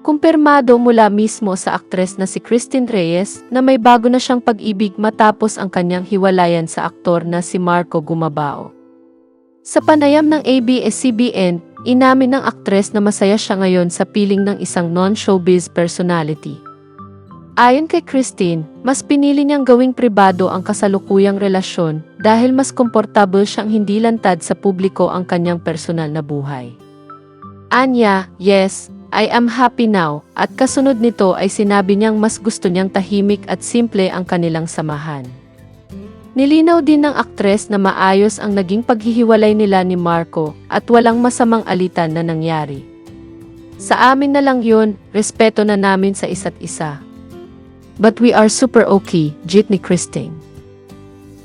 Kumpirmado mula mismo sa aktres na si Christine Reyes na may bago na siyang pag-ibig matapos ang kanyang hiwalayan sa aktor na si Marco Gumabao. Sa panayam ng ABS-CBN, inamin ng aktres na masaya siya ngayon sa piling ng isang non-showbiz personality. Ayon kay Christine, mas pinili niyang gawing pribado ang kasalukuyang relasyon dahil mas komportable siyang hindi lantad sa publiko ang kanyang personal na buhay. Anya, yes, I am happy now, at kasunod nito ay sinabi niyang mas gusto niyang tahimik at simple ang kanilang samahan. Nilinaw din ng aktres na maayos ang naging paghihiwalay nila ni Marco at walang masamang alitan na nangyari. Sa amin na lang yun, respeto na namin sa isa't isa. But we are super okay, jit ni Christine.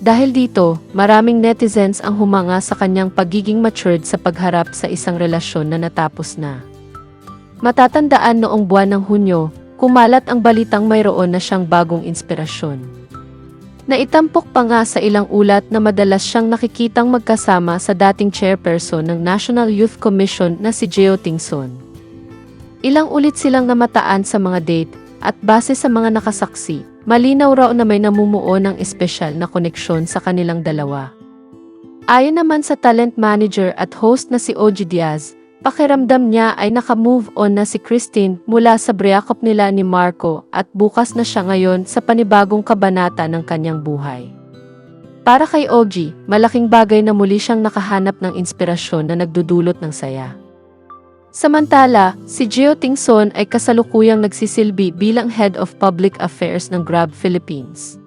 Dahil dito, maraming netizens ang humanga sa kanyang pagiging matured sa pagharap sa isang relasyon na natapos na. Matatandaan noong buwan ng Hunyo, kumalat ang balitang mayroon na siyang bagong inspirasyon. Naitampok pa nga sa ilang ulat na madalas siyang nakikitang magkasama sa dating chairperson ng National Youth Commission na si Geo Tingson. Ilang ulit silang namataan sa mga date at base sa mga nakasaksi, malinaw raw na may namumuo ng espesyal na koneksyon sa kanilang dalawa. Ayon naman sa talent manager at host na si Oji Diaz, pakiramdam niya ay naka-move on na si Christine mula sa breakup nila ni Marco at bukas na siya ngayon sa panibagong kabanata ng kanyang buhay. Para kay Oji, malaking bagay na muli siyang nakahanap ng inspirasyon na nagdudulot ng saya. Samantala, si Gio Tingson ay kasalukuyang nagsisilbi bilang Head of Public Affairs ng Grab Philippines.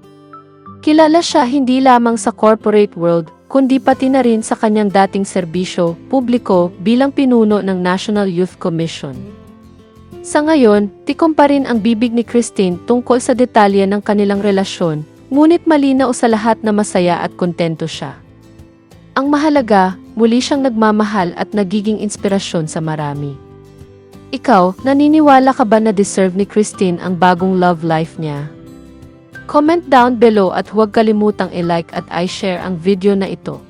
Kilala siya hindi lamang sa corporate world, kundi pati na rin sa kanyang dating serbisyo, publiko bilang pinuno ng National Youth Commission. Sa ngayon, tikom pa rin ang bibig ni Christine tungkol sa detalye ng kanilang relasyon, ngunit malinaw sa lahat na masaya at kontento siya. Ang mahalaga, muli siyang nagmamahal at nagiging inspirasyon sa marami. Ikaw, naniniwala ka ba na deserve ni Christine ang bagong love life niya? Comment down below at huwag kalimutang i-like at i-share ang video na ito.